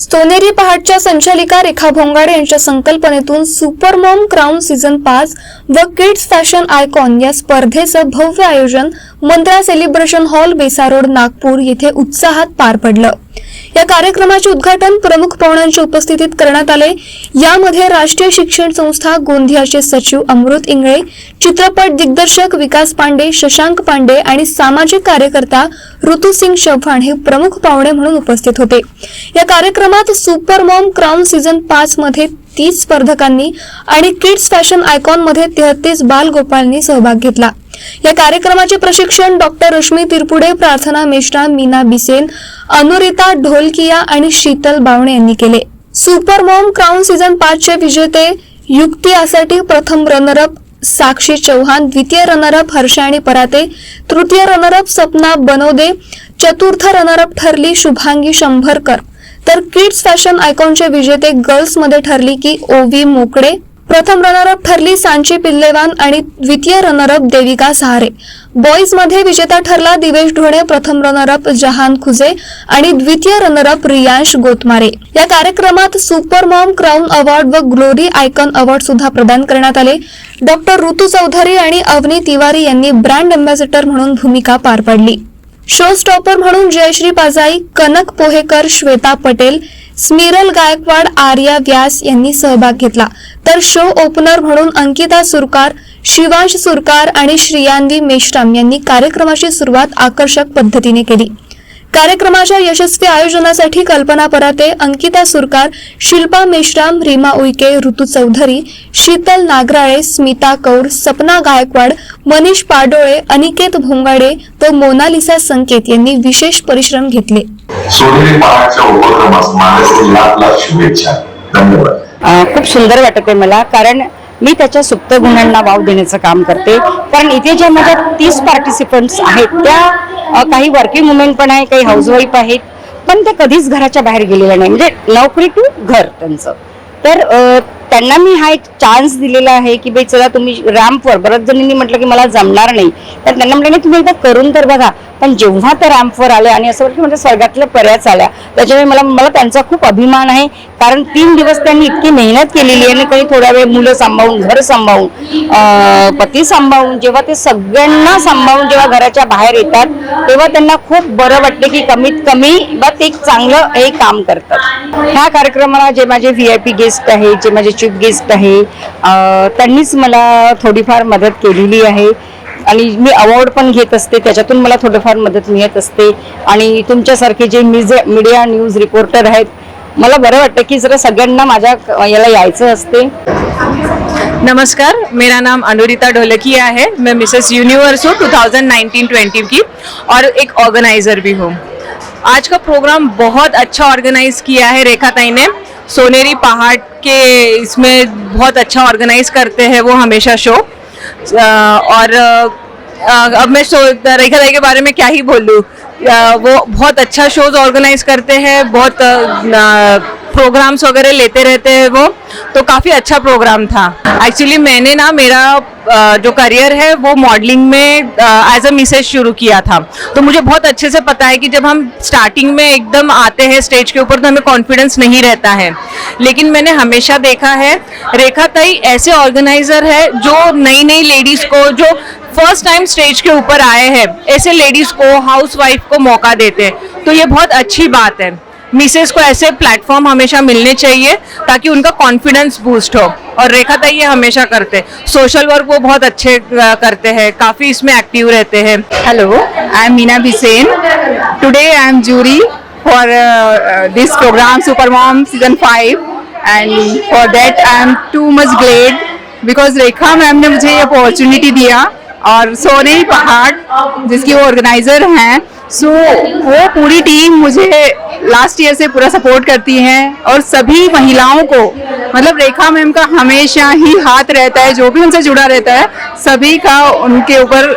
सोनेरी पहाटच्या संचालिका रेखा भोंगाडे यांच्या संकल्पनेतून सुपरमॉम क्राऊन सीझन पाच व किड्स फॅशन आयकॉन या स्पर्धेचं भव्य आयोजन Mantra celebration hall Besa road Nagpur येथे उत्साहात पार पडलं. या कार्यक्रमाचे उद्घाटन प्रमुख पाहुण्यांच्या उपस्थितीत करण्यात आले. यामध्ये राष्ट्रीय शिक्षण संस्था गोंदियाचे सचिव अमृत इंगळे चित्रपट दिग्दर्शक विकास पांडे शशांक पांडे आणि सामाजिक कार्यकर्ता ऋतू सिंग चव्हाण हे प्रमुख पाहुणे म्हणून उपस्थित होते. या कार्यक्रमात सुपर मॉम क्राऊन सीझन पाच मध्ये तीस स्पर्धकांनी आणि किड्स फॅशन आयकॉनमध्ये तेहतीस बालगोपालनी सहभाग घेतला. या कार्यक्रमाचे प्रशिक्षण डॉक्टर रश्मी तिरपुडे प्रार्थना मिश्रा मीना बिसेन अनुरिता ढोलकिया आणि शीतल बावणे यांनी केले. सुपर मॉम क्राऊन सीझन पाच चे विजेते युक्ती यासाठी प्रथम रनरअप साक्षी चौहान द्वितीय रनरअप हर्षाणी पराते तृतीय रनरअप सपना बनवदे चतुर्थ रनरअप ठरली शुभांगी शंभरकर. तर किड्स फॅशन आयकॉनचे विजेते गर्ल्समध्ये ठरली की ओवी मोकडे प्रथम रनरअप ठरली सांची पिल्लेवान आणि द्वितीय रनरअप देविका सहारे. बॉईजमध्ये विजेता ठरला दिवेश ढोणे प्रथम रनरअप जहान खुजे आणि द्वितीय रनरअप रियांश गोतमारे. या कार्यक्रमात सुपर मॉम क्राऊन अवॉर्ड व ग्लोरी आयकॉन अवॉर्ड सुद्धा प्रदान करण्यात आले. डॉक्टर ऋतू चौधरी आणि अवनी तिवारी यांनी ब्रँड अँबॅसेडर म्हणून भूमिका पार पाडली. शो स्टॉपर म्हणून जयश्री पाजाई कनक पोहेकर श्वेता पटेल स्मिरल गायकवाड आर्या व्यास यांनी सहभाग घेतला. तर शो ओपनर म्हणून अंकिता सुरकार शिवांश सुरकार आणि श्रियांदी मेश्राम यांनी कार्यक्रमाची सुरुवात आकर्षक पद्धतीने केली. कार्यक्रमाच्या यशस्वी आयोजनासाठी कल्पना पराते अंकिता सुरकार शिल्पा मेश्राम रीमा उईके ऋतू चौधरी शीतल नागराळे स्मिता कौर सपना गायकवाड मनीष पाडोळे अनिकेत भोंगाडे व मोनालिसा संकेत यांनी विशेष परिश्रम घेतले. सोनेरी पहाडच्या उपक्रमास माझ्या लाख लाख शुभेच्छा. धन्यवाद. अ, खूप सुंदर वाटत आहे मला कारण मी त्याच्या सुप्त गुणांना वाव देण्याचं काम करते. कारण इथे ज्या माझ्या तीस पार्टिसिपंट्स आहेत त्या काही वर्किंग वुमेन पण आहे काही हाऊसवाईफ आहेत पण त्या कधीच घराच्या बाहेर गेलेल्या नाही. म्हणजे नोकरी टू घर त्यांचं. तर त्यांना मी हा एक चान्स दिलेला आहे की बाई चला तुम्ही रॅम्पवर बऱ्याच जणींनी म्हटलं की मला जमणार नाही. तर त्यांना म्हटलं नाही तुम्ही एकदा करून तर बघा. पण जेव्हा त्या रॅम्पवर आले आणि असं वाटतं म्हणजे स्वर्गातल्या पर्याच आल्या त्याच्यामुळे मला मला त्यांचा खूप अभिमान आहे. कारण तीन दिवस त्यांनी इतकी मेहनत केलेली आहे. आणि काही थोडा वेळ मुलं सांभाळून घर सांभाळून पती सांभाळून जेव्हा ते सगळ्यांना सांभाळून जेव्हा घराच्या बाहेर येतात तेव्हा त्यांना खूप बरं वाटते की कमीत कमी बा ते एक चांगलं हे काम करतात. ह्या कार्यक्रमाला जे माझे व्ही आय पी गेस्ट आहे जे माझे चीफ गेस्ट आहे त्यांनीच मला थोडीफार मदत केलेली आहे. आणि मी अवॉर्ड पण घेत असते. त्याच्यातून मला थोडंफार मदत मिळत असते. आणि तुमच्यासारखे जे मीडिया न्यूज रिपोर्टर आहेत मला बरं वाटतं की जरा सगळ्यांना माझ्या याला यायचं असते. नमस्कार. मेरा नाम अनुरिता ढोलकी है मैं मिसेस यूनिवर्स हूँ 2019-20 की. और एक ऑर्गेनाइजर भी हूँ. आज का प्रोग्राम बहुत अच्छा ऑर्गेनाइज किया है रेखा ताई ने. सोनेरी पहाड़ के इसमें बहुत अच्छा ऑर्गेनाइज करते हैं वो हमेशा शो और अब मैं सो रेखा राय के बारे में क्या ही बोलूँ। वो बहुत अच्छा शोज ऑर्गेनाइज करते हैं बहुत प्रोग्राम्स वगैरह लेते रहते हैं वो तो काफ़ी अच्छा प्रोग्राम था। एक्चुअली मैंने ना मेरा जो करियर है, वो मॉडलिंग में एज अ मिसेज शुरू किया था। तो मुझे बहुत अच्छे से पता है कि जब हम स्टार्टिंग में एकदम आते हैं स्टेज के ऊपर तो हमें कॉन्फिडेंस नहीं रहता है। लेकिन मैंने हमेशा देखा है, रेखा ताई ऐसे ऑर्गेनाइजर है, जो नई नई लेडीज़ को, जो फ़र्स्ट टाइम स्टेज के ऊपर आए हैं, ऐसे लेडीज़ को हाउस वाइफ को मौका देते हैं। तो ये बहुत अच्छी बात है। मिसेस को ऐसे प्लेटफॉर्म हमेशा मिलने चाहिए ताकि उनका कॉन्फिडेंस बूस्ट हो। और रेखा ताई ये हमेशा करते हैं। सोशल वर्क वो बहुत अच्छे अ, करते हैं। काफ़ी इसमें एक्टिव रहते हैं। Hello, I am Meena Bisain. Today I am jury for uh, uh, this program Super Mom Season 5 and for that I am too much glad because Rekha ma'am ने मुझे ये अपॉर्चुनिटी दिया और सोने पहाड़ जिसकी वो ऑर्गेनाइजर हैं। सो so, वो पूरी टीम मुझे लास्ट ईयर से पूरा सपोर्ट करती हैं और सभी महिलाओं को मतलब रेखा मैम का हमेशा ही हाथ रहता है जो भी उनसे जुड़ा रहता है सभी का उनके ऊपर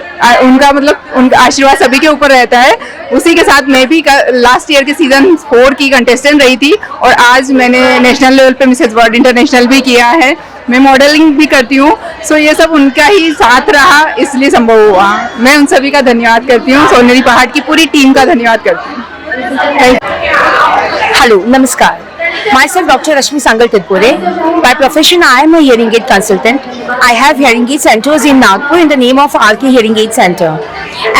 उनका मतलब उनका आशीर्वाद सभी के ऊपर रहता है। उसी के साथ मैं भी लास्ट ईयर के सीज़न फोर की कंटेस्टेंट रही थी और आज मैंने नेशनल लेवल पे मिसेज वर्ल्ड इंटरनेशनल भी किया है। मैं मॉडलिंग भी करती हूँ सो ये सब उनका ही साथ रहा, इसलिए संभव हुआ। मैं उन सभी का धन्यवाद करती हूँ, सोनेरी पहाड़ की पूरी टीम का धन्यवाद करती हूँ। Hello you. Myself Dr. Rashmi Sangal Tirpure. By profession, I am a hearing aid consultant. I have hearing aid centers in Nagpur in the name of RK Hearing Aid Center.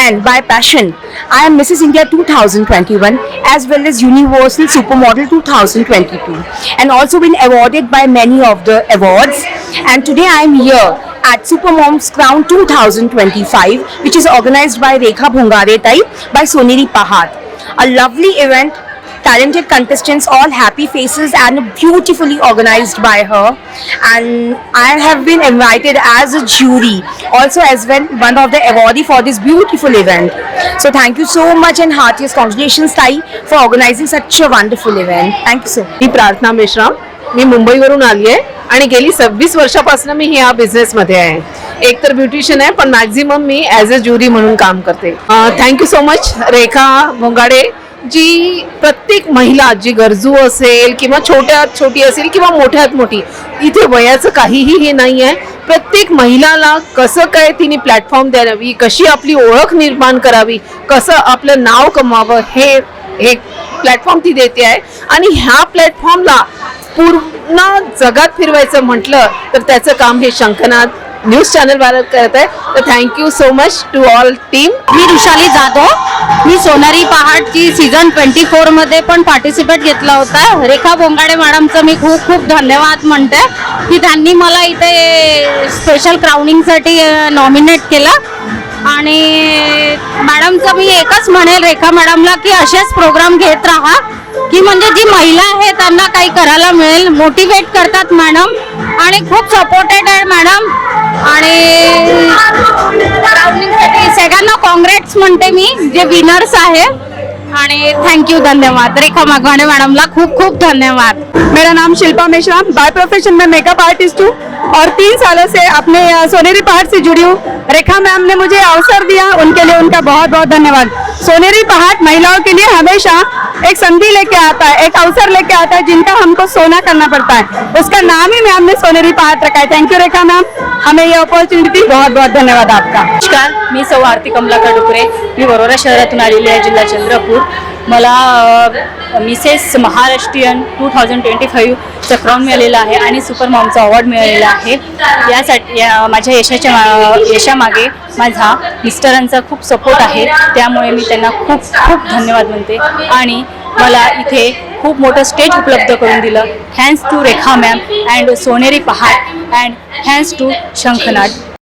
And by passion, I am Mrs. India 2021 as well as Universal Supermodel 2022 and also been awarded by many of the awards. And today I am here at Supermom's Crown 2025 which is organized by Rekha Bhungare Tai by Soneri Pahad. A lovely event talented contestants, all happy faces, and beautifully organized by her. And I have been invited as a jury, also as well one of the awardee for this beautiful event. So thank you so much and heartiest congratulations, Tai, for organizing such a wonderful event. Thank you so much. मी प्रार्थना मेश्राम मी मुंबईवरून आली आहे आणि गेली सव्वीस वर्षापासून मी ह्या बिझनेसमध्ये आहे एक तर ब्युटिशियन आहे पण मॅक्झिमम मी ॲज अ ज्युरी म्हणून काम करते thank you so much Rekha Bhongade ji प्रत्येक महिला जी गरजू असेल किंवा छोट्यात छोटी असेल किंवा मोठ्यात मोठी इथे वयाचं काहीही हे नाही आहे प्रत्येक महिलाला कसं काय तिने प्लॅटफॉर्म द्यावी कशी आपली ओळख निर्माण करावी कसं आपलं नाव कमावं हे एक प्लॅटफॉर्म ती देते आहे. आणि ह्या प्लॅटफॉर्मला पूर्ण जगात फिरवायचं म्हटलं तर त्याचं काम हे शंखनाथ न्यूज चॅनल भारत करत आहे. तर thank you so much to all team मी रुशाली जाधव. मी सोनारी पहाडची सीझन ट्वेंटी फोरमध्ये पण पार्टिसिपेट घेतला होता. रेखा बोंगाडे मॅडमचं मी खूप खूप धन्यवाद म्हणते. की त्यांनी मला इथे स्पेशल क्राउनिंगसाठी नॉमिनेट केलं. आणि मॅडमचं मी एकच म्हणेल रेखा मॅडमला की असेच प्रोग्राम घेत राहा. की म्हणजे जी महिला आहे त्यांना काही करायला मिळेल. मोटिवेट करतात मॅडम. आणि खूप सपोर्टेड आहे मॅडम. आणि म्हणते मी, जे विनर्स आहे. आणि थँक्यू धन्यवाद. रेखा मागवाणे मॅडमला खूप खूप धन्यवाद. मेरा नाम शिल्पा मेश्राम बाय प्रोफेशन मैं मेकअप आर्टिस्ट हूँ और तीन सालों से अपने सोनेरी पहाड़ से जुड़ी हूँ। रेखा मैम ने मुझे अवसर दिया, उनके लिए उनका बहुत बहुत धन्यवाद। सोनेरी पहाड़ महिलाओं के लिए हमेशा एक संधि लेके आता है, एक अवसर लेके आता है जिनका हमको सोना करना पड़ता है। उसका नाम ही मैम ने सोनेरी पहाड़ रखा है। Thank you Rekha ma'am. हमें ये अपॉर्चुनिटी बहुत बहुत धन्यवाद आपका। नमस्कार, मी सौ आरती कमलाकर डुकरे। मी वरोरा आलेली आहे, जिल्हा चंद्रपूर. मला Mrs Maharashtrian two thousand twenty फाईव्हचा crown मिळालेला आहे आणि सुपर मॉमचा अवॉर्ड मिळालेला आहे. यासाठी या माझ्या यशाच्या मा- यशामागे माझा मिस्टरांचा खूप सपोर्ट आहे. त्यामुळे मी त्यांना खूप खूप धन्यवाद म्हणते. आणि मला इथे खूप मोठं स्टेज उपलब्ध करून दिलं. Thanks to Rekha ma'am and Soneri Pahad and thanks to Shankhnath